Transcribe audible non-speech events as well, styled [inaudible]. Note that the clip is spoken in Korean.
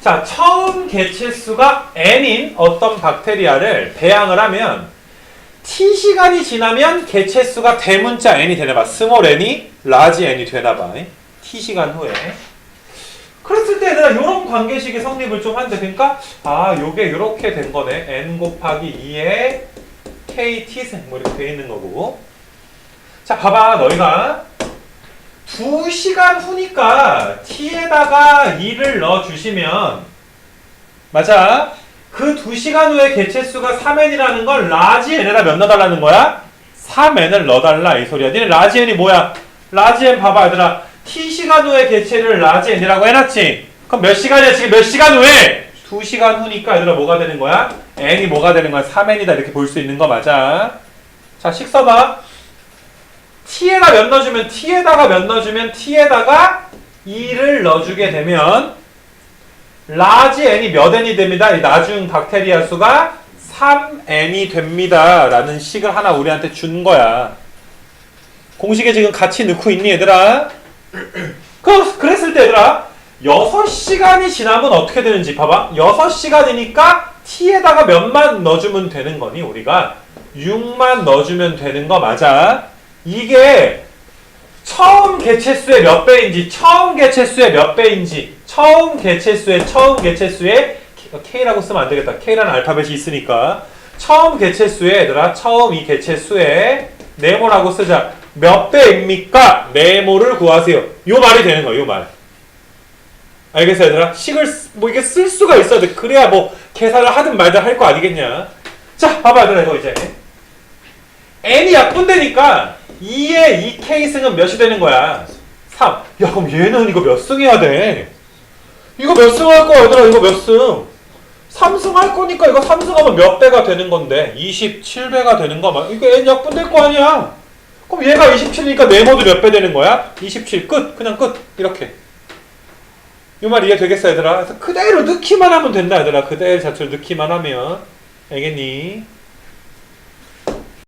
자, 처음 개체수가 n인 어떤 박테리아를 배양을 하면 t 시간이 지나면 개체수가 대문자 n이 되나봐. 스몰 n이 라지 n이 되나봐. t 시간 후에. 그랬을 때 얘들아 이런 관계식의 성립을 좀 한대. 그러니까 아 요게 이렇게 된 거네. n 곱하기 2에 k t승 뭐 이렇게 돼 있는 거고. 자 봐봐 너희가 2시간 후니까 t에다가 2를 넣어주시면 맞아 그 2시간 후에 개체수가 3n이라는 걸 라지 n에다 몇 넣어달라는 거야? 3n을 넣어달라 이 소리야 니네 라지 n이 뭐야? 라지 n 봐봐 얘들아 t시간 후에 개체를 라지 n이라고 해놨지 그럼 몇 시간이야 지금 몇 시간 후에? 2시간 후니까 얘들아 뭐가 되는 거야? n이 뭐가 되는 거야? 3n이다 이렇게 볼 수 있는 거 맞아 자식 써봐 t에다 몇 넣어주면 t에다가 몇 넣어주면 t에다가 2를 넣어주게 되면 라지 n이 몇 n이 됩니다. 이 나중 박테리아 수가 3n이 됩니다. 라는 식을 하나 우리한테 준 거야. 공식에 지금 같이 넣고 있니 얘들아? [clears throat] 그, 그랬을 때 얘들아 6시간이 지나면 어떻게 되는지 봐봐 6시간이니까 t에다가 몇만 넣어주면 되는 거니 우리가 6만 넣어주면 되는 거 맞아 이게 처음 개체수의 몇 배인지 처음 개체수의 몇 배인지 처음 개체수의 처음 개체수의 K라고 쓰면 안 되겠다. K라는 알파벳이 있으니까. 처음 개체수의 얘들아 처음 이 개체수의 네모라고 쓰자. 몇 배입니까? 네모를 구하세요. 요 말이 되는 거야 요말. 알겠어 얘들아? 식을 쓰- 뭐 이게 쓸 수가 있어야 돼. 그래야 뭐 계산을 하든 말든 할 거 아니겠냐? 자 봐봐 얘들아 이거 이제 n이 약분되니까 2의 2k승은 몇이 되는 거야? 3. 야 그럼 얘는 이거 몇 승 해야 돼? 이거 몇 승 할 거야 얘들아 이거 몇 승? 3승 할 거니까 이거 3승 하면 몇 배가 되는 건데 27배가 되는 거 이거 n 약분될 거 아니야 그럼 얘가 27이니까 네모도 몇 배 되는 거야? 27 끝! 그냥 끝! 이렇게 이 말 이해 되겠어 얘들아? 그래서 그대로 넣기만 하면 된다 얘들아 그대로 자체로 넣기만 하면 알겠니?